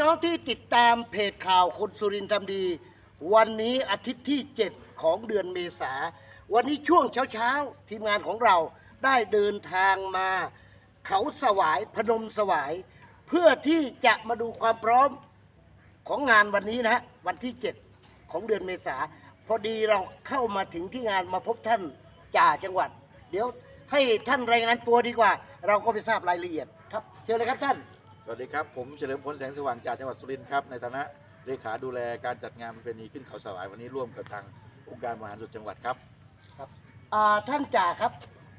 น้องที่ติดตามเพจข่าวคนสุรินทร์ทำดี วันนี้อาทิตย์ที่ 7 ของเดือนเมษา วันนี้ช่วงเช้าๆ ทีมงานของเราได้เดินทางมา เขาสวายพนมสวาย เพื่อที่จะมาดูความพร้อมของงานวันนี้นะฮะวันที่ 7 ของเดือนเมษา พอดีเราเข้ามาถึงที่งานมาพบท่านจ่าจังหวัด เดี๋ยวให้ท่านรายงานตัวดีกว่า เราก็ไปทราบรายละเอียดครับเชิญเลยครับท่าน วัสดีครับ ผมเฉลิมพลแสงสว่างจากจังหวัดสุรินทร์ครับในฐานะเลขาดูแลการจัดงานประเพณีขึ้นเขาสวายวันนี้ร่วมกับทางองค์การบริหารส่วนจังหวัดครับอ่าท่านจ่าครับ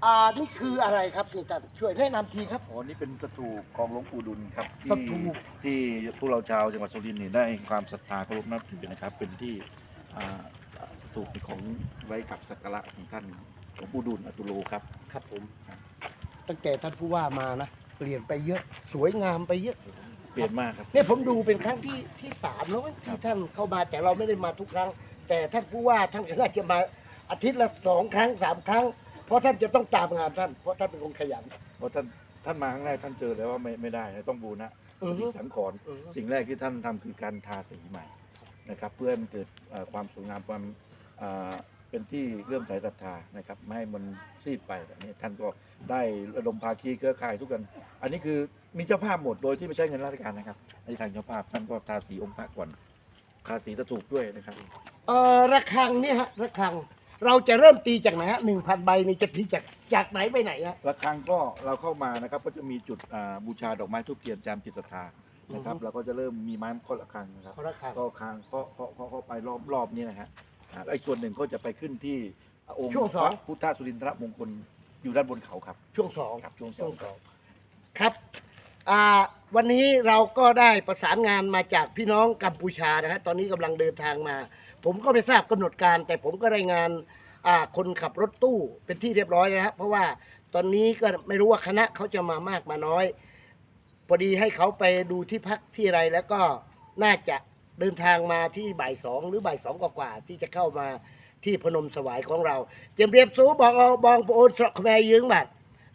อ่านี่คืออะไรครับนี่ท่านช่วยแนะนำทีครับอ๋อนี่เป็นสถูปของหลวงปู่ดุลครับสที่ถูปที่พวกเราชาวจังหวัดสุรินทร์นี่ได้ความศรัทธาเคารพนับถือนะครับ เป็นที่อ่าสถูปของไว้กับสักการะของท่านหลวงปู่ดุลอตุโลครับครับผมตั้งแต่ท่านผู้ว่ามานะ เปลี่ยนไปเยอะ สวยงามไปเยอะ เปลี่ยนมากครับ เนี่ยผมดูเป็นครั้งที่ที่สามแล้วมั้งครัที่บท่านเข้ามาแต่เราไม่ได้มาทุกครั้ง แต่ท่านผู้ว่าท่านก็น่าจะมาอาทิตย์ละสองครั้งสามครั้ง เพราะท่านจะต้องตามงานท่าน เพราะท่านเป็นคนขยัน เพราะท่านท่านมาครั้งแรกท่านเจอแล้วว่าไม่ไม่ได้ต้องบูรณะอือฮึปฏิสังขรณ์อือฮึ สิ่งแรกที่ท่านทำคือการทาสีใหม่นะครับ เพื่อให้มันเกิดเอ่อความสวยงามความเอ่อ เป็นที่เลื่อมใสศรัทธานะครับไม่ให้มันซีดไปแบบนี้ท่านก็ได้ระดมภาคีเครือข่ายทุกกัน อันนี้คือมีเจ้าภาพหมดโดยที่ไม่ใช่เงินราชการนะครับอันนี้ทางเจ้าภาพท่านก็ทาสีองค์พระก่อนทาสีตะถูกด้วยนะครับเออระฆังเนี่ยฮะระฆังเราจะเริ่มตีจากไหนฮะหนึ่งพันใบนี่จะตีจากจากไหนไปไหนฮะระฆังก็เราเข้ามานะครับก็จะมีจุดอ่าบูชาดอกไม้ทูบเทียนจามจิตศรัทธานะครับอือฮึเราก็จะเริ่มมีไม้เคาะระฆังนะครับเขาระฆัง ก็คางเคาะเคาะเคาะเคาะไปรอบรอบนี้นะฮะ อ่าแล้วอีกส่วนหนึ่งก็จะไปขึ้นที่องค์ช่วงสอง พระพุทธสุรินทรมงคลอยู่ด้านบนเขาครับช่วงสอง ครับช่วงสช่อวงง สองครับอ่าวันนี้เราก็ได้ประสานงานมาจากพี่น้องกัมพูชานะฮะตอนนี้กำลังเดินทางมา ผมก็ไม่ทราบกำหนดการ แต่ผมก็รายงานอ่าคนขับรถตู้เป็นที่เรียบร้อยแล้วฮะเพราะว่าตอนนี้ก็ไม่รู้ว่าคณะเขาจะมามากมาน้อย พอดีให้เขาไปดูที่พักที่อะไรแล้วก็น่าจะ เดินทางมาที่บ่ายสองหรือบ่ายสองกว่าๆที่จะเข้ามาที่พนมสวายของเรา เจมเรียบสูบอกเอาบองโอนสระแมยืงบัด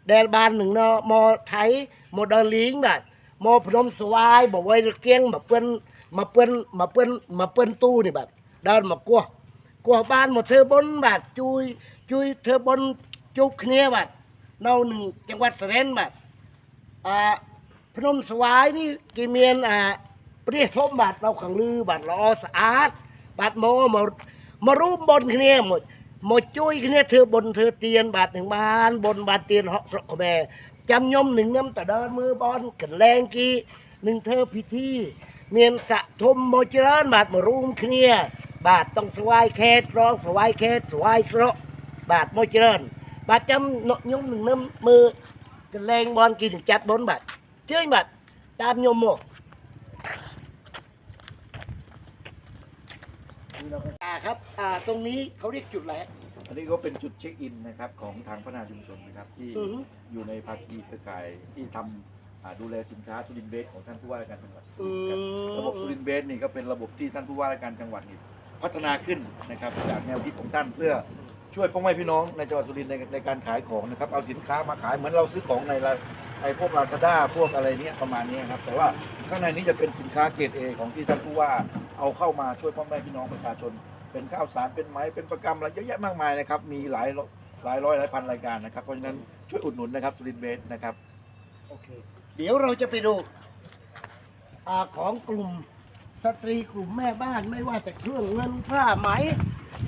แดนบานหนึ่งเนาะมอไทยมอเดลิงบัดมอพนมสวายบอกไว้เกียงมาเปิ้อนมาเปิ้อนมาเปิ้อนมาเปิ้อนตู้นี่บัดเดินมากลัวกลัวบ้านหมดเธอบนบัดจุยจุยเธอบนจุกเนียบัดเนาหนึ่งจังหวัดสระนบัดอ่าพนมสวายนี่กีเมียนอ่า เปรี้ยทมบาดเราขังลือบาดละออสะอาดบาดโมมามารูปบนគ្នាหมดหมดจุ้ยគ្នាเธอบนเธอเตียนบาดหนึ่งบานบนบาดเตียนเหาะสระขแม่จำยมหนึ่งน้ำแต่เดินมือบอลกันแรงกีหนึ่งเธอพิธีเมียนสะทมโมจรานบาดมารูมគ្នាบาดต้องสวายแคสร้องสวายแคสสวายสระบาดโมจรานบาดจำ ยมหนึ่งน้ำมือกันแรงบอลกินจัดบนบาด chơi mặt tam nhôm một à ครับอ่าตรงนี้เขาเรียกจุดอะไรฮะอันนี้ก็เป็นจุดเช็คอินนะครับของทางพัฒนาชุมชนนะครับที่อือฮึ อยู่ในภาคีเครือข่ายที่ทำอ่าดูแลสินค้าสุรินทร์เบสของท่านผู้ว่าราชการจังหวัดสุอืรินทร์ครับ มระบบสุรินทร์เบสนี่ก็เป็นระบบที่ท่านผู้ว่าราชการจังหวัดนี่พัฒนาขึ้นนะครับจากแนวคิดของท่านเพื่อช่วยพ่อแม่พี่น้องในจังหวัดสุรินทร์ในในการขายของนะครับเอาสินค้ามาขายเหมือนเราซื้อของในละในพวกลาซาด้าพวกอะไรเนี้ยประมาณนี้ครับแต่ว่าข้างในนี้จะเป็นสินค้าเกรดเอของที่ท่านผู้ว่า เอาเข้ามาช่วยพ่อแม่พี่น้องประชาชน เป็นข้าวสารเป็นไม้เป็นประกำอะไรเยอะแยะมากมายนะครับมีหลายหลายร้อยหลายพันรายการนะครับเพราะฉะนั้นช่วยอุดหนุนนะครับสุรินทร์เบสนะครับโอเคเดี๋ยวเราจะไปดูอ่าของกลุ่มสตรีกลุ่มแม่บ้านไม่ว่าแต่เครื่องเงินผ้าไหม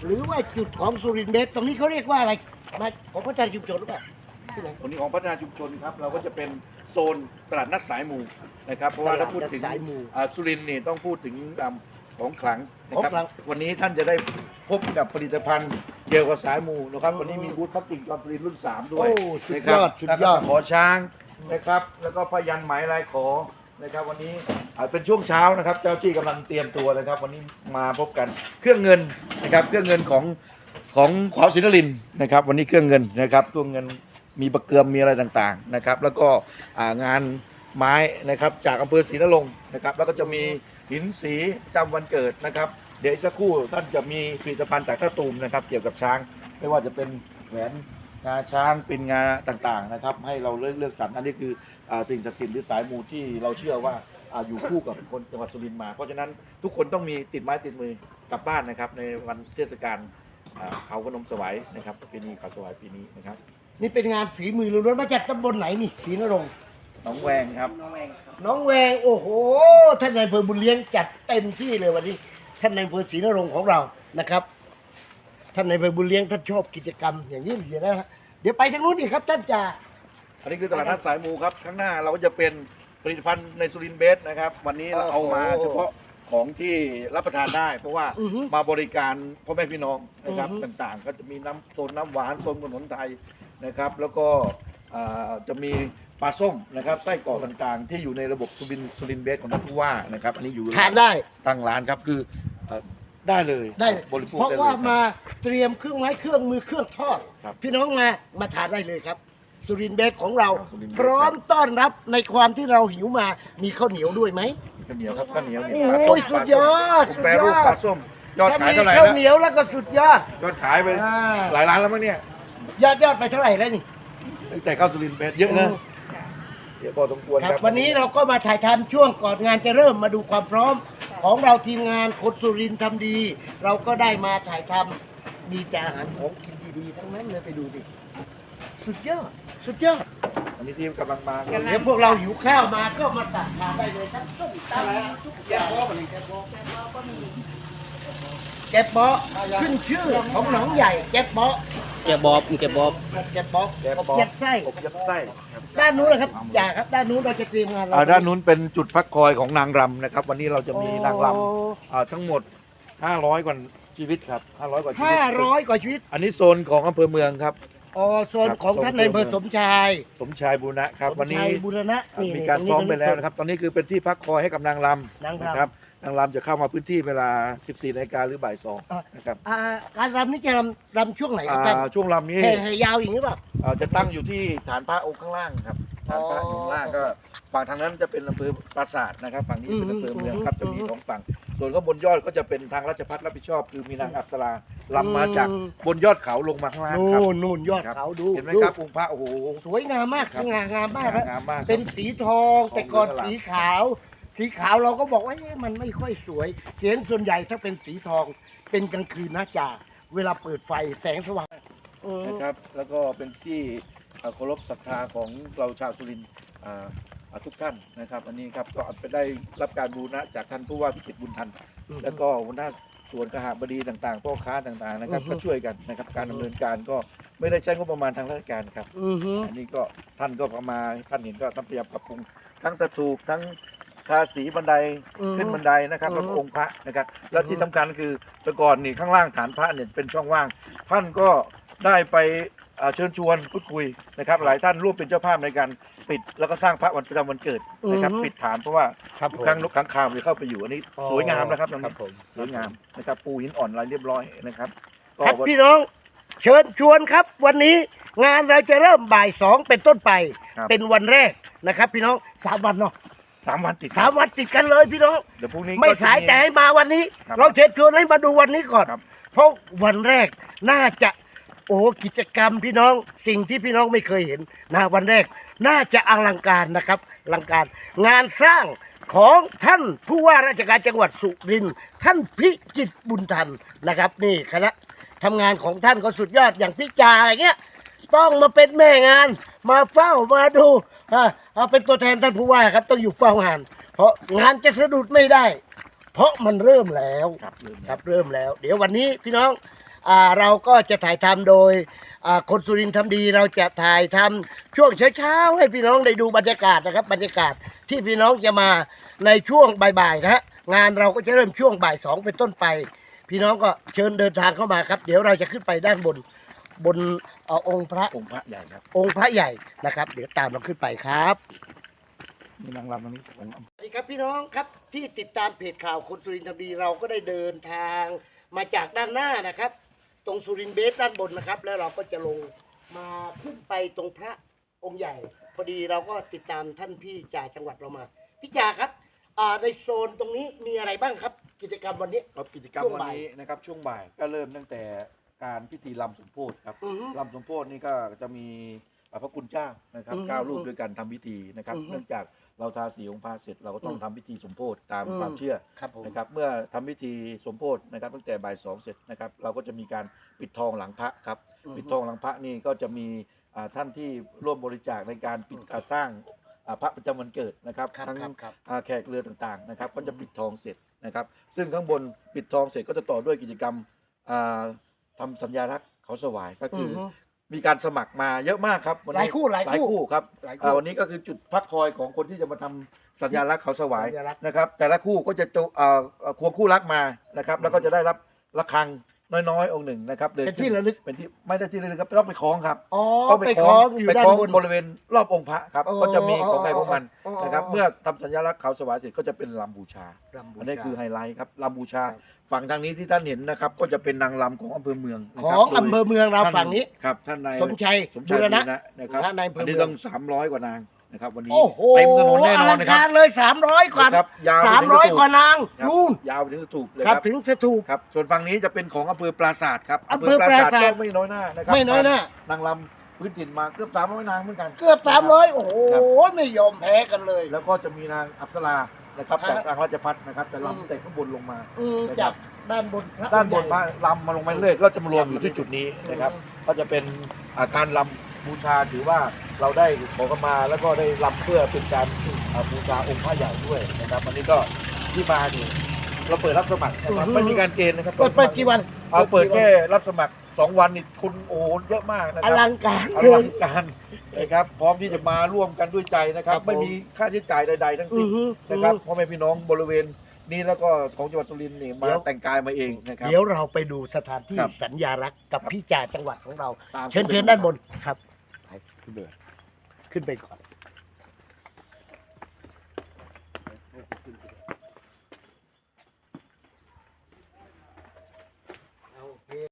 หรือว่าจุดของสุรินทร์เบสตรงนี้เขาเรียกว่าอะไรมาของพระจันทร์ชุมชนหรือเปล่าที่ไหนวันนี้ของพัฒนาชุมชนครับเราก็จะเป็นโซนตลาดนัดสายหมู่นะครับเพราะว่าถ้าพูดถึงสายหมู่อ่าสุรินทร์นี่ต้องพูดถึงอ่า ของขลังนะครัของขลังวันนี้ท่านจะได้พบกับผลิตภัณฑ์เกี่ยวกับสายหมู่นะครับ วันนี้มีบูธพลาสติกจอมสุรินทร์รุ่น 3 ด้วยโอ้สุดนะครัยอดสุดยอด แล้วก็ขอช้างนะครับ แล้วก็พยันไหมลายขอนะครับ วันนี้อ่าเป็นช่วงเช้านะครับ เจ้าที่กำลังเตรียมตัวนะครับ วันนี้มาพบกันเครื่องเงินนะครับ เครื่องเงินของของขวาวศิลรินทร์นะครับ วันนี้เครื่องเงินนะครับเครื่องเงินมีประเกือมมีอะไรต่างๆนะครับ แล้วก็อ่างานไม้นะครับจากอำเภอศรีนรงค์นะครับ แล้วก็จะมี หินสีประจำวันเกิดนะครับ เดี๋ยวสักครู่ท่านจะมีผลิตภัณฑ์จากท่าตูมนะครับ เกี่ยวกับช้าง ไม่ว่าจะเป็นแหวนงาช้างเป็นงาต่างๆนะครับ ให้เราเลือกเลือกสรรอันนี้คืออสิ่งศักดิ์สิทธิ์หรือสายมูที่เราเชื่อว่าอาอยู่คู่กับคนจังหวัดสุรินทร์มา เพราะฉะนั้นทุกคนต้องมีติดไม้ติดมือกลับบ้านนะครับ ในวันเทศกาลอ่าเขาพนมสวายนะครับประเพณีเขาสวายปีนี้นะครับ นี่เป็นงานฝีมือล้วนๆมาจากตำบลไหนนี่ศรีนรงค์ หน้องแวงครับน้องแวงโอ้โห ท่านนายอำเภอบุญเลี้ยงจัดเต็มที่เลยวันนี้ ท่านนายอำเภอศรีนรงค์ของเรานะครับ ท่านนายอำเภอบุญเลี้ยงท่านชอบกิจกรรมอย่างนี้เดี๋ยวนะฮะเดี๋ยวไปทางนู้นอีกครับ ท่านจ่าอันนี้คือตลาดนัดสายมูครับ ข้างหน้าเราก็จะเป็นผลิตภัณฑ์ในสุรินทร์เบสนะครับ วันนี้เราเอามาโอ้โหเฉพาะของที่รับประทานได้ เพราะว่าอือฮึมาบริการพ่อแม่พี่น้องนะครับอือฮึ ต่างๆ ก็จะมีน้ำโซนน้ำหวานโซนขนมไทยนะครับ แล้วก็อ่า จะมีปลาส้มนะครับไส้กรอกต่างๆ ที่อยู่ในระบบสุรินทร์สุรินทร์เบสของท่านผู้ว่านะครับอันนี้อยู่ทานได้ ตั้งร้านครับคือเอ่อได้เลยได้ บริโภคเพราะได้เลยว่าครับมาเตรียมเครื่องไม้เครื่องมือเครื่องทอด ครับ พี่น้องมามาทานได้เลยครับ สุรินทร์เบสของเราสุรินทร์เบส พร้อมต้อนรับในความที่เราหิวมามีข้าวเหนียวด้วยไหม ข้าวเหนียวครับข้าวเหนียวโอ้นี่โหปลาส้มสุดยอดผมแปรรูปสุดยอด ปลาส้มยอดถ้าขายมีเท่าไหร่ข้าวนะเหนียวแล้วก็สุดยอด ยอดขายไปอ่า หลายร้านแล้วมั้งเนี่ย ยอดยอดไปเท่าไหร่แล้วนี่ ตั้งแต่เข้าสุรินทร์เบสเยอะนะเยอะพอสมควรคครัรับบวันนี้เราก็มาถ่ายทำช่วงก่อนงานจะเริ่มมาดูความพร้อม ของเราทีมงานคนสุรินทร์ทำดี เราก็ได้มาถ่ายทำมีแต่อาหารของกินดีๆทั้งนั้นเลยไปดูดิสุดยอดสุดยอดอันนี้ทีมกำลังมาเดี๋ยวพวกเราหิวข้าวมาก็มาสั่งทานได้เลยทั้งส้มตำทุกอย่าง แกบอแก บอขึ้นชื่อของหนองใหญ่แกบอแกบอบแกบอบแกบอแกะกบปอเย็บไส้กบยัดไส้ครับด้านนู้นนะครับจ่าครับด้านนู้นเราจะเตรียมงานเรอ่าด้านนู้นเป็นจุดพักคอยของนางรำนะครับ วันนี้เราจะมีนางรโอ้ำอ่าทั้งหมด 500 กว่าชีวิตครับ 500 กว่าชีวิตห้าร้อยกว่าชีวิตอันนี้โซนของอำเภอเมืองครับ อ๋อโซนของท่านในายอำเภอสมชายสมชายบูรณะครับ วันนี้สมชายบุรณะนี่มีการตงนี้ซ้อมตงไปแล้วนะครับ ตอนนี้คือเป็นที่พักคอยให้กับนางรนางำรำ นะครับ นางรำจะเข้ามาพื้นที่เวลา 14นาฬิกาหรือบ่ายสองอะนะครับอ่าการรำนี่จะรำรำช่วงไหนครับท่านอ่าช่วงรำนี้แห่แห่ยาวอย่างนี้เปล่าเอ่อจะตั้งอยู่ที่ฐานพระองค์ข้างล่างครับฐานพระอยู่ข้างล่างก็ฝั่งทางนั้นจะเป็นอำเภอปราสาทนะครับ ฝั่งนี้เป็นอำเภอเมืองครับอืจะมมีสองฝั่ง ส่วนข้างบนยอดก็จะเป็นทางราชพัฒรับผิดชอบ คือมีนางอักษราลำมาจากบนยอดเขาลงมาข้างล่างครับ นู่นนู่นยอดครับ เขาดูเห็นไหมครับองค์พระโอ้โห สวยงามมากคสรับ ง่างามมากสครับวยงามมากครับเป็นสีทองแต่ก่อนทองเหลืองสีขาวสี ขาวเราก็บอกว่าเอ๊ะมันไม่ค่อยสวย เสียงส่วนใหญ่ถ้าเป็นสีทอง เป็นกลางคืนนะจ่าเวลาเปิดไฟแสงสว่างอืมนะครับ แล้วก็เป็นที่เอ่อเคารพศรัทธาของเราชาวสุรินทร์อ่าอ่าทุกท่านนะครับ อันนี้ครับก็ไปได้รับการบูรณะจากท่านผู้ว่าพิจิตรบุญทัน แล้วก็หัวหน้าส่วนกหบดีต่างๆพ่อค้าต่างๆนะครับอือฮึ ก็ช่วยกันนะครับการดำเนินการก็ไม่ได้ใช้งบประมาณทางราชการครับ อือฮึ อันนี้ก็ท่านก็ประมาณท่านเห็นก็ต้องพยายามปรับปรุงทั้งสถูปทั้ง ทาสีบันไดอือฮึขึ้นบันไดนะครับอืแล้วอฮึก็องค์พระนะครับ แล้วที่สำคัญคือแต่ก่อนนี่ข้างล่างฐานพระเนี่ยเป็นช่องว่าง ท่านก็ได้ไปเอ่อเชิญชวนพูดคุยนะครับ หลายท่านร่วมเป็นเจ้าภาพในการปิด แล้วก็สร้างพระวันประจำวันเกิดนะครับ ปิดฐานเพราะว่าครับทุกครั้งนกค้างคาวจะเข้าไปอยู่อันนี้ สวยงามนะครับตรงครันี้บผมสวยงามนะครับปูหินอ่อนลายเรียบร้อยนะครับก็ครับวันพี่น้องเชิญชวนครับ วันนี้งานเราจะเริ่มบ่ายสองเป็นต้นไป ครับ เป็นวันแรกนะครับ พี่น้องสามวันเนาะ สามวันติดสามวันติดกันเลยพี่น้องเดี๋ยวพรุ่งนี้ก็ไม่จะ สายแต่ให้มาวันนี้ ครับเราเชิญชวนให้มาดูวันนี้ก่อน ครับ เพราะวันแรกน่าจะโอ้กิจกรรมพี่น้องสิ่งที่พี่น้องไม่เคยเห็นนะวันแรกน่าจะอลังการนะครับอลังการ งานสร้างของท่านผู้ว่าราชการจังหวัดสุรินทร์ท่านพิจิตรบุญทันนะครับ นี่คณะทำงานของท่านก็สุดยอดอย่างพี่จาอย่างเงี้ย ต้องมาเป็นแม่งานมาเฝ้ามาดู อ่าเอาเป็นตัวแทนท่านผู้ว่าครับ ต้องอยู่เฝ้างานเพราะงานจะสะดุดไม่ได้ เพราะมันเริ่มแล้วครับลืมครับเริ่มแล้ว เดี๋ยววันนี้พี่น้องอ่าเราก็จะถ่ายทำโดยอ่าคนสุรินทร์ทำดีเราจะถ่ายทำช่วงเช้าๆให้พี่น้องได้ดูบรรยากาศนะครับ บรรยากาศที่พี่น้องจะมาในช่วงบ่ายๆนะฮะงานเราก็จะเริ่มช่วงบ่ายสองเป็นต้นไป พี่น้องก็เชิญเดินทางเข้ามาครับ เดี๋ยวเราจะขึ้นไปด้านบน บนเอ่อองค์พระองค์พระใหญ่ครับองค์พระใหญ่นะครับ เดี๋ยวตามเราขึ้นไปครับ มีนางรำตรงนี้องค์สวัสดีครับพี่น้องครับที่ติดตามเพจข่าวคนสุรินทร์ทำดีเราก็ได้เดินทางมาจากด้านหน้านะครับ ตรงสุรินทร์เบสด้านบนนะครับ แล้วเราก็จะลงมาขึ้นไปตรงพระองค์ใหญ่ พอดีเราก็ติดตามท่านพี่จ่าจังหวัดเรามาพี่จ่าครับอ่าในโซนตรงนี้มีอะไรบ้างครับ กิจกรรมวันนี้ ครับกิจกรรมช่วงวันบ่าย นี้นะครับช่วงบ่ายก็เริ่มตั้งแต่ การพิธีลำสมโพธิครับอือฮึ ลำสมโพธินี่ก็จะมีพระคุณเจ้านะครับอือฮึเก้ารูปด้วยกันทำพิธีนะครับ อือฮึเนื่องจากเราทาสีองค์พระเสร็จเราก็ต้องอืมทำพิธีสมโพธิตามอืม ความเชื่อครับผม นะครับ เมื่อทำพิธีสมโพธินะครับ ตั้งแต่บ่ายสองเสร็จนะครับ เราก็จะมีการปิดทองหลังพระครับ อืมปิดทองหลังพระนี่ก็จะมีอ่าท่านที่ร่วมบริจาคในการปิดอืม อ่าสร้างอ่าพระประจำวันเกิดนะครับครับทั้ง ครับครับ อ่าแขกเรือต่างๆนะครับก็จะอืม ปิดทองเสร็จนะครับ ซึ่งข้างบนปิดทองเสร็จก็จะต่อด้วยกิจกรรมอ่า ทำสัญญารักษ์เขาสวายก็คือออฮึ มีการสมัครมาเยอะมากครับวันหลายนี้คู่หลายหลายคู่คู่ครับหลายคู่อ่าวันนี้ก็คือจุดพักคอยของคนที่จะมาทำสัญญารักษ์เขาสวาย สัญลักษณ์ นะครับแต่ละคู่ก็จะจุเอ่อเอ่อควงคู่รักมานะครับ แล้วก็จะได้รับระฆัง น้อยๆองค์หนึ่งนะครับดิเป็นที่ระลึก เป็นที่ไม่ได้ที่ระลึกครับต้องไปคล้องครับอ๋อต้องไปคล้องอยู่ไปด้านคล้องบน บริเวณรอบองค์พระครับอ๋อก็จะมีของอ๋อใครของมันอ๋อนะครับอ๋อเมื่อทำสัญลักษณ์เขาสวายเสร็จก็จะเป็นลำบูชารำบูอันนี้ชาคือไฮไลท์ครับลำบูชา ครับ ฝั่งทางนี้ที่ท่านเห็นนะครับ ก็จะเป็นนางลำของอำเภอเมืองนะขคอรับงอำเภอเมืองเราท่ฝั่งนี้ ครับท่านนายสมชัยสมชายบูรณะบูนะครับท่านนายอำเภออันนี้เมือง ต้องสามร้อยกว่านาง นะครับ วันนี้โอ้โหเต็มถนนแน่นอนลันะงครักาบรเลยสามร้อยกว่านะครับยาวไปสามถึงร้อยสถูปกว่านางครับนู่นยาวไปถึงสถูปเลยคครัรับบถึงสถูป ครับ ส่วนฝั่งนี้จะเป็นของอำเภอปราศาสตร์ครับอำเภอปราสาทก็ไม่น้อยหน้านะครับไม่น้อยหน้านางลำพื้นถิ่นมาเกือบสามร้อยนางเหมือนกันเกือบสามร้อยโอ้โหครับไม่ยอมแพ้กันเลย แล้วก็จะมีนางอัปสรานะครับฮะจากทางราชพัฒนะครับจะอืม ลำเตะข้างบนลงมา อืมนะครับ จากด้านบนพระด้านบนองค์พใหระญ่ลำมาลงมาเรื่อยๆก็จะมารวมอยู่ที่จุดนี้นะครับ ก็จะเป็นอ่าการลำ บูชาถือว่าเราได้ขอขมา แล้วก็ได้ลำเพื่อเป็นการอ่าบูชาองค์พระใหญ่ด้วยนะครับวันนี้ก็ที่มานี่เราเปิดรับสมัครนะครับอือฮึไม่มีการเกณฑ์นะครับเปิดเปิดกี่วันเอาเปิดแค่รับสมัครสองวันนี่คุณโอ้โหเยอะมากนะคอรับลังการอเกิลันงการนะครับ พร้อมที่จะมาร่วมกันด้วยใจนะครับครับผมไม่มีค่าใช้จ่ายใด ๆ ทั้งอืสิ้นอฮึนะครับพ่อแม่พี่น้องบริเวณนี้แล้วก็ของจังหวัดสุรินทร์นี่มาเดี๋ยวแต่งกายมาเองนะครับเดี๋ยวเราไปดูสถานที่ครับสัญญารักษ์กับพี่จ่าจังหวัดของเราตามเชิญเชิญด้านบนครับ ไปขึ้นไปขึ้นไปก่อน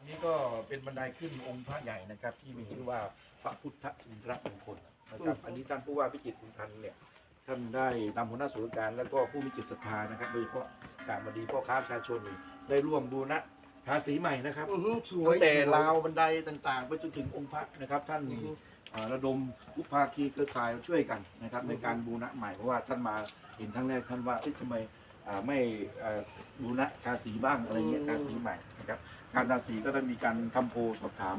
นี่ก็เป็นบันไดขึ้นองค์พระใหญ่นะครับ ที่มีชื่อว่าพระพุทธอินทรมงคลนะครับอันนี้ท่านผู้ว่าพิจิตรคุณทันเนี่ยท่านได้นำหัวหน้าส่วนราชการ แล้วก็ผู้มีจิตศรัทธานะครับโดยเฉพาะการบดีพ่อค้าประชาชนนี่ได้ร่วมบูรณะทาสีใหม่นะครับอื้อหือสวยตั้งแต่ราวบันไดต่างๆ ไปจนถึงองค์พระนะครับ ท่านอือฮึอ่า ระดมทุกภาคีเครือข่ายช่วยกันนะครับในการบูรณะใหม่เพราะว่าท่านมาเห็นครั้งแรกท่านว่าเอ๊ะทำไมอ่าไม่อ่าบูรณะทาสีบ้างอะไรเงี้ยทาสีใหม่นะครับการทาสีก็ได้มีการทำโพลสอบถาม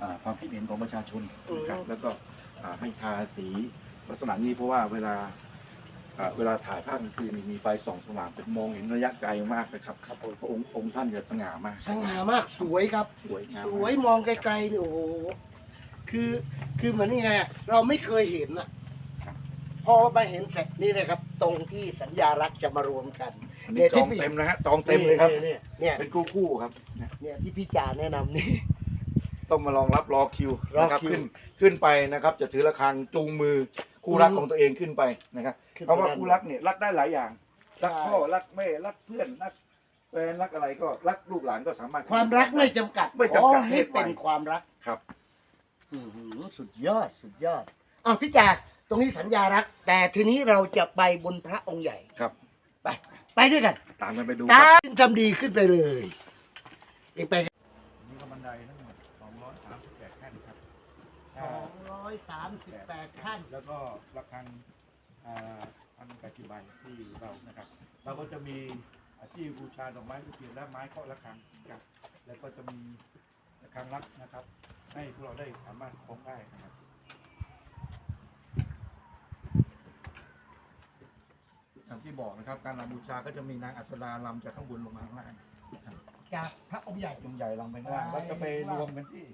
อ่าความคิดเห็นของประชาชนนะครับแล้วก็อ่าให้ทาสีลักษณะนี้เพราะว่าเวลาอ่าเวลาถ่ายภาพกลางคืนนี่มีไฟส่องสว่างเป็นมองเห็นระยะไกลมากนะครับครับพระองค์องค์ท่านจะสง่ามาก สง่ามากสวยครับ สวยงามสวยมองไกลๆนี่โอ้โห คือคือเหมือนยังไงอะเราไม่เคยเห็นอะพอมาเห็นเสร็จนี่นะครับ ตรงที่สัญญารักษ์จะมารวมกันอันนี้จองเต็มนะฮะจองเต็มเลยครับนี่เนี่ยเป็นคู่คู่ๆครับ เนี่ยที่พี่จ่าแนะนำนี่ ต้องมาลองรับรอคิวรอนะครับคิวขึ้นขึ้นไปนะครับ จะถือระฆังจูงมือคู่รักอืม ของตัวเองขึ้นไปนะครับขึ้นไปเพราะว่าด้านบนคู่รักเนี่ยรักได้หลายอย่าง รักใช่พ่อรักแม่รักเพื่อนรักแฟนรักอะไรก็รักลูกหลานก็สามารถ ความรักไม่จำกัดไม่จำกัดขอให้เพศเป็นวัยความรัก ครับ อื้อหือสุดยอดสุดยอดอ้าวพี่จ่าตรงนี้สัญญารักษ์แต่ทีนี้เราจะไปบนพระองค์ใหญ่ ครับ ไป ไปด้วยกันตามกันไปดูตาครับทำดีขึ้นไปเลยเองไปนี่ก็บันไดทั้งหมด238ขั้นครับสองร้อยสามสิบแปดขั้น แล้วก็ระฆังอ่าอันแปดสิบใบที่เรานะครับ เราก็จะมีอาที่บูชาดอกไม้ทูบเทียนและไม้เคาะระฆังนะครับ แล้วก็จะมีระฆังรักนะครับ ให้พวกเราได้สามารถคล้องได้นะครับอย่างที่บอกนะครับ การรำบูชาก็จะมีนางอัศราลำจากข้างบนลงมาข้างล่างจากพระองค์ใหญ่ลงใหญ่ลำไปข้างล่างแล้วจะไปรวมกันที่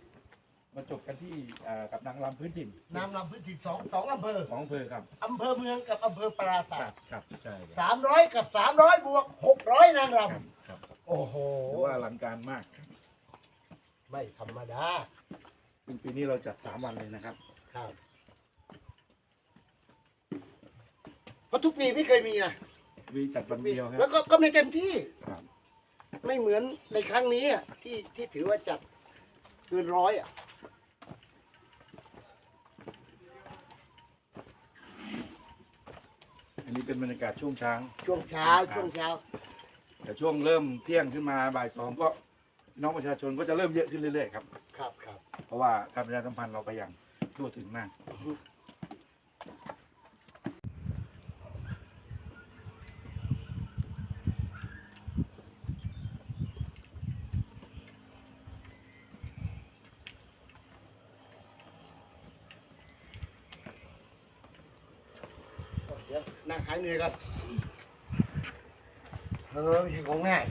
มาจบกันที่เอ่อกับนางรำพื้นถิ่นน้ำลำพื้นที่สองสองอำเภอของอำเภอครับอำเภอเมืองกับอำเภอปราคสารัทบครับใช่ครับสามร้อยกับสามร้อยบวกหกร้อยนางรครับครับำโอ้โห ถือว่าอลังการมากครับไม่ธรรมดา ซึ่งปีนี้เราจัดสามวันเลยนะครับ ครับเพราะทุกปีไม่เคยมีนะมีจัดวันเดียวคแล้รัวบก็ก็ไม่เต็มที่ครับไม่เหมือนในครั้งนี้อะที่ที่ถือว่าจัดเกินร้อยอะอันนี้เป็นบรรยากาศช่วงเช้า ช่วงเช้าช่วงเช้า แต่ช่วงเริ่มเที่ยงขึ้นมาบ่ายสองก็ น้องประชาชนก็จะเริ่มเยอะขึ้นเรื่อยๆครับ ครับครับเพราะว่าการประชาสัมพันธ์เราไปอย่างทั่วถึงมาก เดี๋นั่งหายเหนื่อยกันเออไม่ของง่าย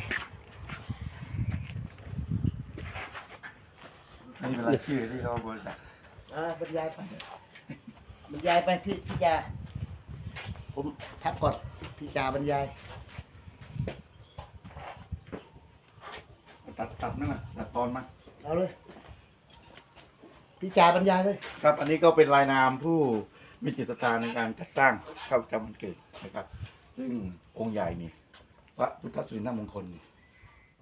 นี่เป็นรายชื่อที่เขาบริจาคอ่าบรรยายไปบรรยายไปพี่พี่จาผมพักก่อนพี่จาบรรยาย ตัดตัดนั่นน่ะตัดตอนมาเอาเลย พี่จาบรรยายเลย ครับ อันนี้ก็เป็นรายนามผู้มีจิตศรัทธาในการจัดสร้างพระประจำวันเกิดนะครับ ซึ่งองค์ใหญ่นี่พระพุทธสุรินทรมงคลนี่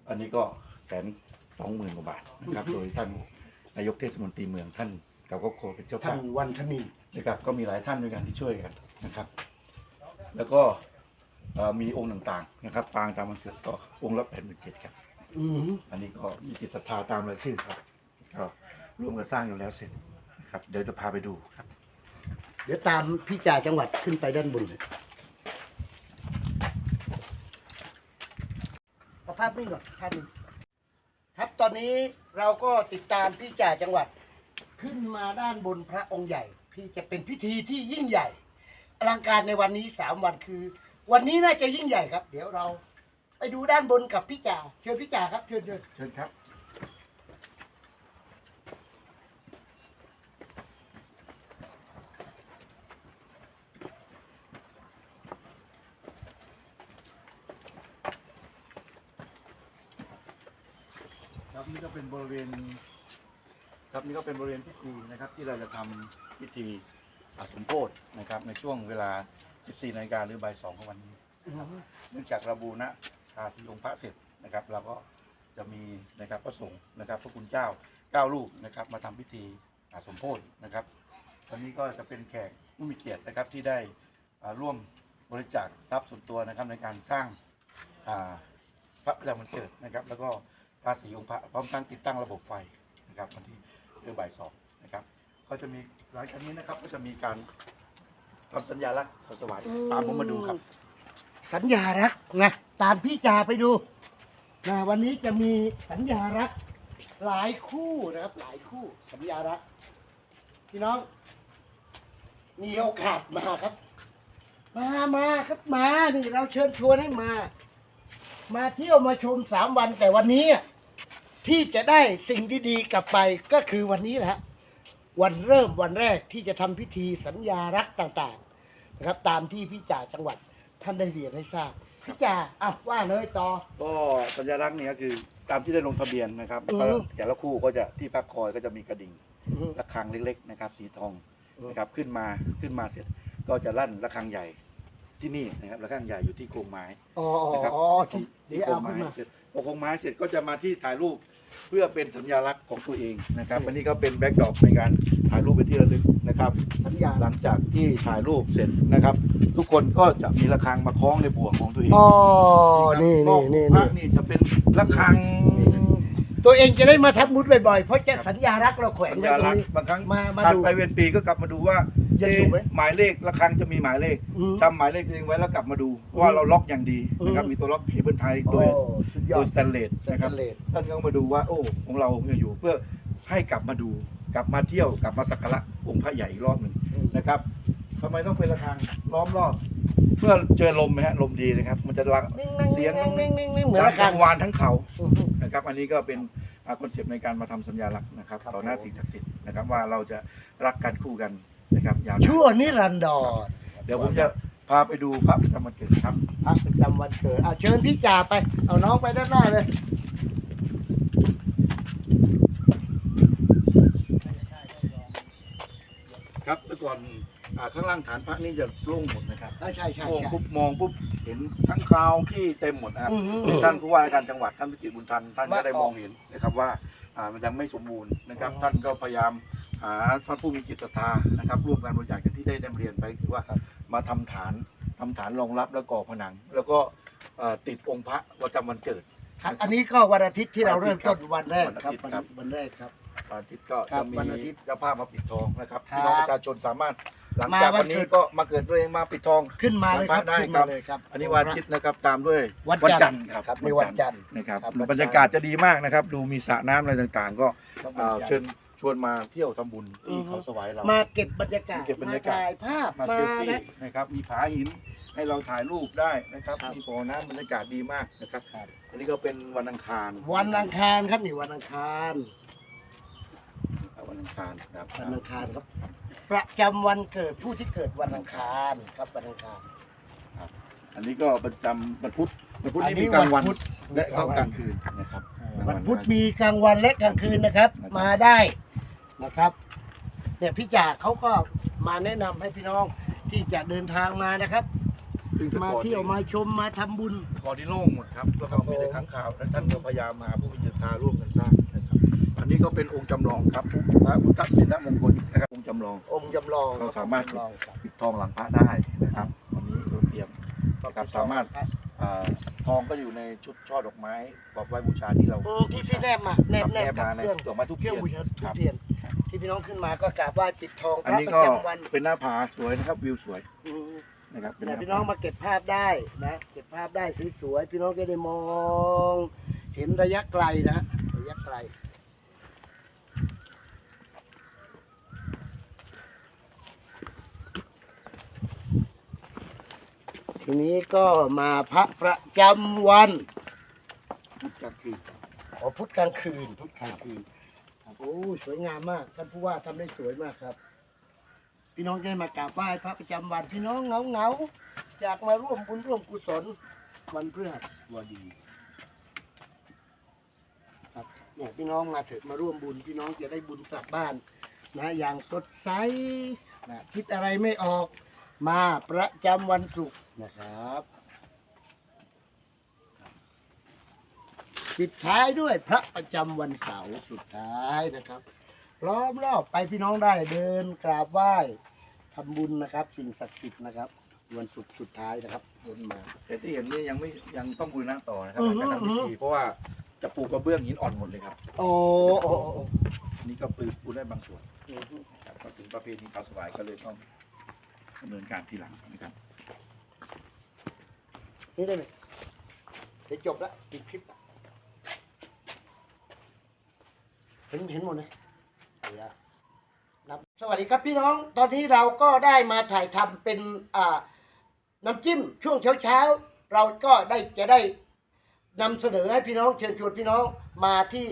อันนี้ก็แสนสองหมื่นกว่าบาทนะครับ โดยท่าน นายกเทศมนตรีเมืองท่านกับครอบครัวเป็นเจ้าท่าภานพวันธนีนะครับก็มีหลายท่านด้วยกันที่ช่วยกันนะครับ แล้วก็เอ่อมีองค์ต่างๆนะครับปางตามวันเกิดก็องค์ละแปดหมื่นเจ็ดครับ อืมอันนี้ก็มีจิตศรัทธาตามรายชื่อครับก็ร่วมกันสร้างอยู่แล้วเสร็จนะครับเดี๋ยวจะพาไปดูครับ เดี๋ยวตามพี่จาจังหวัดขึ้นไปด้านบนเลยเอาภาพนิ่งก่อนภาพนิ่ง ครับตอนนี้เราก็ติดตามพี่จ่าจังหวัดขึ้นมาด้านบนพระองค์ใหญ่ ที่จะเป็นพิธีที่ยิ่งใหญ่อลังการในวันนี้สามวันคือ วันนี้น่าจะยิ่งใหญ่ครับ เดี๋ยวเรา ไปดูด้านบนกับพี่จ่าเชิญพี่จ่าครับเชิญเชิญ เชิญครับครับนี่ก็เป็นบ ริเวณครับนี่ก็เป็นบริเวณพิธีนะครับ ที่เราจะทำพิธีอาสมโพธินะครับ ในช่วงเวลา 14นาฬิกาหรือบ่ายสองของวันนี้เนื่องจากเราบูนะทาสีองค์พระเสร็จนะครับ เราก็จะมีนะครับพระสงฆ์นะครับพระคุณเจ้าเก้ารูปนะครับ มาทำพิธีอาสมโพธินะครับวันนี้ก็จะเป็นแขกผู้มีเกียรตินะครับที่ได้ร่วมบริจาคทรัพย์ส่วนตัวนะครับในการสร้างพระประจำวันเกิดนะครับ แล้วก็าสีองค์พระพร้อมทั้งติดตั้งระบบไฟนะครับวันที่เดือนบ่ายสองนะครับ ก็จะมีหลังจากนี้นะครับก็จะมีการทำสัญญาลักษณ์ขอสวายตามผมมาดูครับ สัญญารักษ์นะตามพี่จ่าไปดูนะวันนี้จะมีสัญญารักษ์หลายคู่นะครับ หลายคู่สัญญารักษ์พี่น้อง มีโอกาสมาครับ มามาครับมานี่เราเชิญชวนให้มา มาเที่ยวมาชมสามวันแต่วันนี้อะ ที่จะได้สิ่งดีๆกลับไปก็คือวันนี้แหละฮะวันเริ่มวันแรกที่จะทำพิธีสัญญารักษ์ต่างๆนะครับ ตามที่พี่จ่าจังหวัดท่านได้เรียนให้ทราบพี่จ่าอะว่าเลยต่อ ก็สัญลักษณ์เนี่ยก็คือตามที่ได้ลงทะเบียนนะครับอืมก็แต่ละคู่ก็จะที่พักคอยก็จะมีกระดิ่งอืมระฆังเล็ก ๆ นะครับ สีทองอืมนะครับขึ้นมาขึ้นมาเสร็จก็จะลั่นระฆังใหญ่ ที่นี่นะครับระฆังใหญ่อยู่ที่โครงไม้ อ๋อนะครับ อ๋อที่ที่ที่โครเอางขึ้ไม้นมา เสร็จพอโครงไม้เสร็จก็จะมาที่ถ่ายรูปเพื่อเป็นสัญลักษณ์ของตัวเองนะครับอันนี้ก็เป็นแบ็กดรอปในการถ่ายรูปเป็นที่ระลึกนะครับ สัญญาหลังจากที่ถ่ายรูปเสร็จนะครับ ทุกคนก็จะมีระฆังมาคล้องในบ่วงของตัวเองอ๋อครับนี่ก็นี่นี่พระนี่นี่จะเป็นระฆังตัวเองจะได้มาทับมุดบ่อยๆ เพราะจะสัญญารักเราแขวนสัญไว้ญาตรลังกษนี้ ณ์บางครั้งมามาผ่านดู ไปเวียนปีก็กลับมาดูว่า ยังอยู่ไหมเอ๊ะหมายเลขระฆังจะมีหมายเลขอืม จำหมายเลขตัวเองไว้แล้วกลับมาดูว่าเราล็อกอย่างดีนะครับอืม มีตัวล็อกเคเบิลไทยโอ้โดยสุดยโดอดยสแตนเลสนะครับสแตนเลส ท่านก็มาดูว่า โอ้ของเราเนี่ยอยู่เพื่อให้กลับมาดูกลับมาเที่ยวกลับมาสักการะองค์พระใหญ่อีกรอบหนึ่งนะครับทำไมต้องเป็นระฆังล้อมรอบเพื่อเจอลมไหมฮะลมดีนะครับ มันจะรังนิ่งๆเสียง นิ่งๆนิ่งๆนิ่งๆเหมือนทั้ระงฆักงลางวานทั้งเขาอืมนะครับ อันนี้ก็เป็นคอนเซปต์ในการมาทำสัญญาลักษณ์นะครับครับ ต่อหน้าผมสิ่งศักดิ์สิทธิ์นะครับว่าเราจะรักกันคู่กัน นะครับยาวนานชั่วนิรันดรเดี๋ยวผมจะพาไปดูพระประจำวันเกิดครับ พระประจำวันเกิดเอาเชิญพี่จ่าไป เอาน้องไปด้านหน้าเลยครับแต่ก่อนอ่าข้างล่างฐานพระนี่จะโล่งหมดนะครับอ่าใช่ใช่โล่งใช่ ปุ๊บมองปุ๊บเห็นทั้งคราวที่เต็มหมดนะครับอืมท่านผู้ว่าราชการจังหวัดท่านพิจิตรบุญทันท่านก็ได้ว่าออกมองเห็นนะครับว่าอ่ามันยังไม่สมบูรณ์นะครับอ๋อท่านก็พยายาม หาท่านผู้มีจิตศรัทธานะครับร่วมกันบริจาคอย่างที่ได้นำเรียนไปคือว่ามาทำฐานทำฐานรองรับแล้วก่อผนัง แล้วก็เอ่อติดองค์พระประจำวันเกิดครับอันนี้ก็วันอาทิตย์ที่เราเริ่มต้นวันแรกครับวันอาทิตย์ครับวันแรกครับวันอาทิตย์ก็ครัจะบมีวันอาทิตย์เจ้าภาพมาปิดทองนะครับครับพี่น้องประชาชนสามารถหลังมาจากวัวันนเกินี้ดก็มาเกิดตัวเองมาปิดทองขึ้นมาเลยครับได้ขึ้นครัมาบเลยครับ อันนี้วันอาทิตย์นะครับตามด้วยวันจันทร์ครับครับในวันจันทร์นะครับครับบรรยากาศจะดีมากนะครับ ดูมีสระน้ำอะไรต่างๆ ก็ครับเอ่อวันจันทร์เชิญ ชวนมาเที่ยวทำบุญอืที่อฮึเขาสวายเรา มาเก็บบรรยากาศเก็บบรรยากาศ ถ่ายภาพมามาเซลฟี่นะ นะครับ มีผาหินให้เราถ่ายรูปได้นะครับครับ มีบ่อน้ำบรรยากาศดีมากนะครับครับอันนี้ก็เป็นวันอังคารวันอังคารครับนี่วันอังคารวันอังคารครับ วันอังคารครับ ประจำวันเกิดผู้ที่เกิดวันอังคารครับวันอังคาร อันนี้ก็ประจำวันพุธ วันพุธอันี่มีกลางวันพุธและก็กลางคืนนะครับ วันพุธมีกลางวันและกลางคืนนะครับ นะครับ มาได้นะครับเนี่ยพี่จ่าเขาก็มาแนะนำให้พี่น้องที่จะเดินทางมานะครับ ซึ่งแต่มาก่อนเที่ยวมาชมมาทำบุญก่อนที่โล่งหมดครับแล้วก็มีแต่ครับผมข้างข่าวและท่านก็พยายามมาผู้มีจิตตาร่วมกันสร้างนะครับอันนี้ก็เป็นองค์จำลองครับพระพุทธสิริมงคลนะครับองค์จำลอง องค์จำลองเราสามารถ จำลองครับปิดทองหลังพระได้นะครับวันนี้เราเตรียมนะครับสามารถ อ่าทองก็อยู่ในชุดช่อดอกไม้ปอบไว้บูชาที่เราอืมที่ที่แนบมาแนบครับแนแนบบกับมาในเครื่องดอกไม้ทุกเครื่องเทียนบูชาทุคกรับเทียนที่พี่น้องขึ้นมาก็กราบไหว้ปิดทองพอันระนี้ประก็จำวันเป็นหน้าผาสวยนะครับวิวสวยอืมนะครับเป็นหเนี่ยน้าพี่น้องผามาเก็บภาพได้นะเก็บภาพได้สวยๆพี่น้องก็ได้มอง เห็นระยะไกลนะระยะไกล ทีนี้ก็มาพระประจำวันพุธกลางคืนอ๋อพุธกลางคืนพุธกลางคืนครับโอ้สวยงามมากท่านผู้ว่าทำได้สวยมากครับ พี่น้องจะได้มากราบไหว้พระประจำวันพี่น้องเงาเงาๆอยากมาร่วมบุญร่วมกุศลวันพฤหัสบดีครับเนี่ยพี่น้องมาเถิดมาร่วมบุญพี่น้องจะได้บุญกลับบ้านนะอย่างสดใสนะคิดอะไรไม่ออก มาประจำวันศุกร์นะครับ ปิดท้ายด้วยพระประจำวันเสาร์สุดท้ายนะครับล้อมรอบไปพี่น้องได้เดินกราบไหว้ทำบุญนะครับ สิ่งศักดิ์สิทธิ์นะครับ วันศุกร์สุดท้ายนะครับเดินมา แต่ที่เห็นนี่ยังไม่ยังต้องคุยนั่งต่อนะครับอืหลัองจากทำอืพิอธีเพราะว่าจะปูกระเบื้องหินอ่อนหมดเลยครับ โอ้โอ้โอ้โอ้อันนี้ก็ปูปูได้บางส่วนอือฮึนะครับก็ถึงประเพณีเขาสวายก็เลยต้อง ดำเนินการทีหลังนะครับ นี่ได้ไหมเดี๋ยวจบแล้วปิดคลิปละเห็นเห็นหมดเลยเดี๋ยวนับสวัสดีครับพี่น้อง ตอนนี้เราก็ได้มาถ่ายทำเป็นอ่าน้ำจิ้มช่วงเช้าๆเราก็ได้จะได้นำเสนอให้พี่น้องเชิญชวนพี่น้องมาที่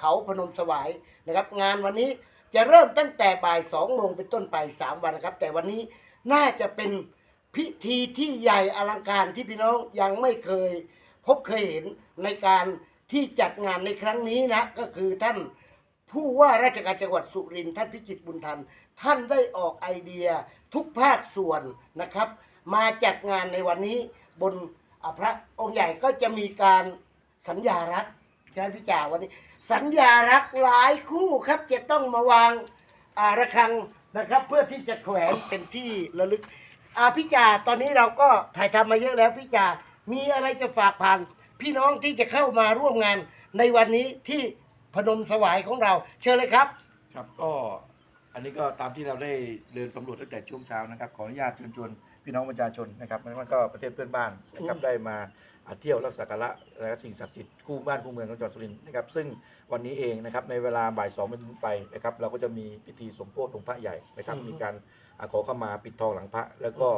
เขาพนมสวายนะครับ งานวันนี้จะเริ่มตั้งแต่บ่ายสองโมงเป็นต้นไปสามวันนะครับ แต่วันนี้ น่าจะเป็นพิธีที่ใหญ่อลังการที่พี่น้องยังไม่เคย พบเคยเห็นในการที่จัดงานในครั้งนี้นะ ก็คือท่านผู้ว่าราชการจังหวัดสุรินทร์ท่านพิจิตรบุญทัน ท่านได้ออกไอเดียทุกภาคส่วนนะครับ มาจัดงานในวันนี้บนพระองค์ใหญ่ก็จะมีการสัญญารักษ์ใช่พี่จ่าวันนี้ สัญญารักหลายคู่ครับจะต้องมาวางระฆัง นะครับ เพื่อที่จะแขวนเป็นที่ระลึกอ่าพี่จ่าตอนนี้เราก็ถ่ายทำมาเยอะแล้วพี่จ่ามีอะไรจะฝากผ่าน พี่น้องที่จะเข้ามาร่วมงานในวันนี้ที่พนมสวายของเรา เชิญเลยครับ ครับก็อันนี้ก็ตามที่เราได้เดินสำรวจตั้งแต่ช่วงเช้านะครับ ขออนุญาตเชิญชวนพี่น้องประชาชนนะครับไม่ว่าก็ประเทศเพื่อนบ้านนะครับอืมได้มาอ่า เที่ยวรักษาการะและสิ่งศักดิ์สิทธิ์คู่บ้านคู่เมืองของจังหวัดสุรินทร์นะครับซึ่งวันนี้เองนะครับในเวลาบ่ายสองเป็นต้นไปนะครับเราก็จะมีพิธีสมโภชองค์พระใหญ่นะครับอืมมีการอ่าขอเข้ามาปิดทองหลังพระ แล้วก็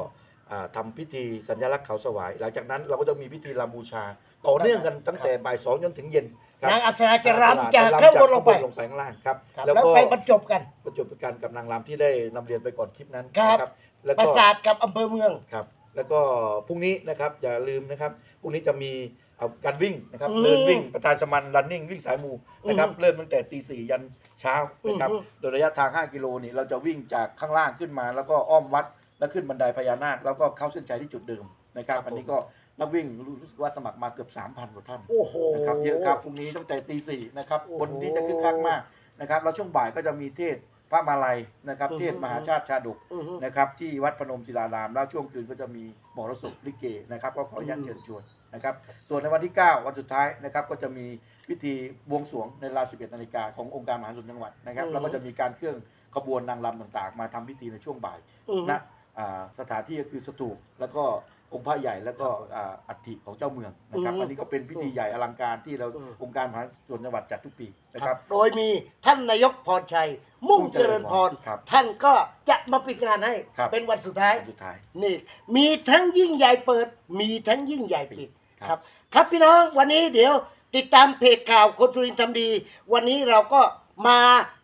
อ่าทำพิธีสัญลักษณ์เขาสวาย หลังจากนั้นเราก็จะมีพิธีรำบูชา ต่อเนื่องกันตั้งแต่บ่ายสองจนถึงเย็นครับนางอัปสราจะรำจากข้างบนลงไปลงไปข้างล่างครับครับแล้วแล้วก็ไปบรรจบกันประจวบกันกับนางรำที่ได้นำเรียนไปก่อนคลิปนั้นครับนะแล้วปราก็สาทกับอำเภอเมืองครับ แล้วก็พรุ่งนี้นะครับอย่าลืมนะครับพรุ่งนี้จะมีเอาการวิ่งนะครับอืมเดินวิ่งประชาสมันรันนิ่งวิ่งสายมูนะครับอืมเริ่มตั้งแต่ตีสี่ยันเช้านะครับอืม โดยระยะทาง 5 กิโลนี่เราจะวิ่งจากข้างล่างขึ้นมา แล้วก็อ้อมวัดแล้วขึ้นบันไดพญานาคแล้วก็เข้าเส้นชัยที่จุดเดิมนะครับครับผมอันนี้ก็นักวิ่งรู้สึกว่าสมัครมาเกือบ 3,000กว่าท่าน โอ้โห นะครับเยอะครับพรุ่งนี้ตั้งแต่ตีสี่นะครับโอ้โหบนนี้จะคึกคักมากนะครับแล้วช่วงบ่ายก็จะมีเทศ พระมาลัยนะครับอือฮึเทศมหาชาติชาดกอือฮึ นะครับที่วัดพนมศิลาราม แล้วช่วงคืนก็จะมีมรสพลิเกนะครับก็ขออนุญาตอืม เชิญชวนนะครับส่วนในวันที่ 9 วันสุดท้ายนะครับก็จะมีพิธีบวงสรวงในเวลา 11นาฬิกาขององค์การมหาส่วนจังหวัดนะครับแล้วก็จะมีการเครื่องขบวนนางรำต่างๆ มาทำพิธีในช่วงบ่าย อือฮึ ณอ่าสถานที่ก็คือสถูปแล้วก็ องค์พระใหญ่แล้วก็อ่าอัฐิของเจ้าเมืองนะครับอืมอันนี้ก็เป็นพิธีใหญ่อลังการที่เราอืมองค์การบริหารส่วนจังหวัดจัดทุกปีนะครับ โดยมีท่านนายกพรชัย มุ่งเจริญพรครับท่านก็จะมาปิดงานให้ครับเป็นวันสุดท้ายวันสุดท้ายนี่มีทั้งยิ่งใหญ่เปิด มีทั้งยิ่งใหญ่ปิดครับครับ ครับพี่น้องวันนี้เดี๋ยวติดตามเพจข่าวคนสุรินทร์ทำดี วันนี้เราก็มา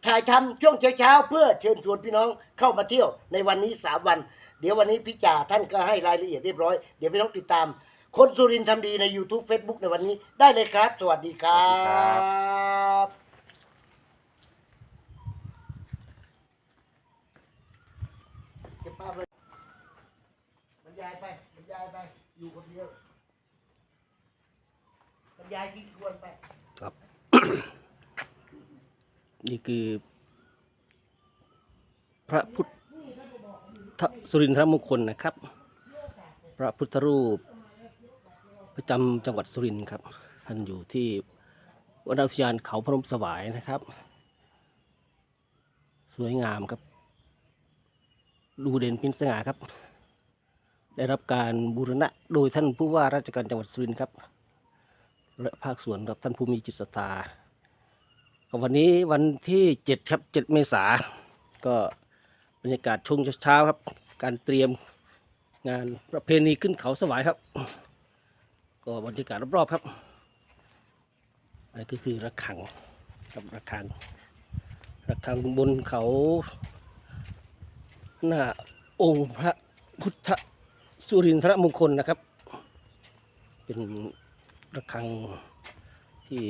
ถ่ายทำช่วงเช้าๆเพื่อเชิญชวนพี่น้องเข้ามาเที่ยวในวันนี้สามวัน เดี๋ยววันนี้พี่จ่าท่านก็ให้รายละเอียดเรียบร้อย เดี๋ยวพี่น้องติดตาม คนสุรินทร์ทำดีใน YouTube Facebook ในวันนี้ได้เลยครับ สวัสดีครัสวัสดีครับบเก็บภาพเลยบรรยายไปบรรยายไป อยู่คนเดียวบรรยายที่ควรไป ครับ นี่คือ พระพุทธ สุรินทรมงคลนะครับ พระพุทธรูป ประจำจังหวัดสุรินทร์ครับ ท่านอยู่ที่วัดอุทยานเขาพนมสวายนะครับ สวยงามครับ ดูเด่นเป็นสง่าครับ ได้รับการบูรณะโดยท่านผู้ว่าราชการจังหวัดสุรินทร์ครับ และภาคส่วนกับท่านผู้มีจิตศรัทธาวันนี้วันที่เจ็ดครับเจ็ดเมษาก็ บรรยากาศช่วงเช้าครับ การเตรียมงานประเพณีขึ้นเขาสวายครับ ก็บรรยากาศรอบๆครับอันนี้ก็คือระฆังครับระฆังระฆังบนเขาหน้าองค์พระพุทธสุรินทรมงคลนะครับ เป็นระฆังที่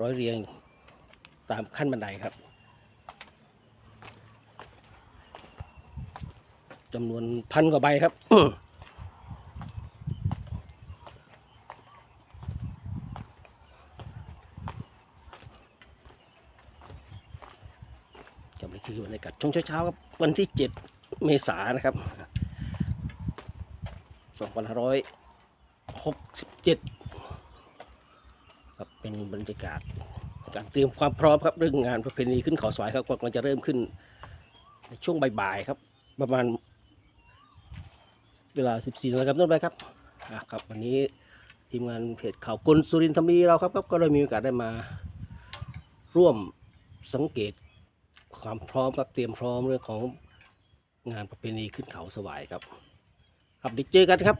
ร้อยเรียงตามขั้นบันไดครับ จำนวนพันกว่าใบครับจำเลยคือบรรยากาศช่วงเช้าๆครับ วันที่ 7 เมษายนนะครับ 2567ครับเป็นบรรยากาศการเตรียมความพร้อมครับเรื่องงานประเพณีขึ้นเขาสวายครับกำลังจะเริ่มขึ้นในช่วงบ่ายๆครับ ประมาณ เวลา 14นาฬิกาต้นไปครับอะครับ วันนี้ทีมงานเพจข่าวกลสุรินทร์ธรรมีเราครับก็ได้มีโอกาสได้มาร่วมสังเกตความพร้อมครับเตรียมพร้อมเรื่องของงานประเพณีขึ้นเขาสวายครับ ครับเดี๋ยวเจอกันครับ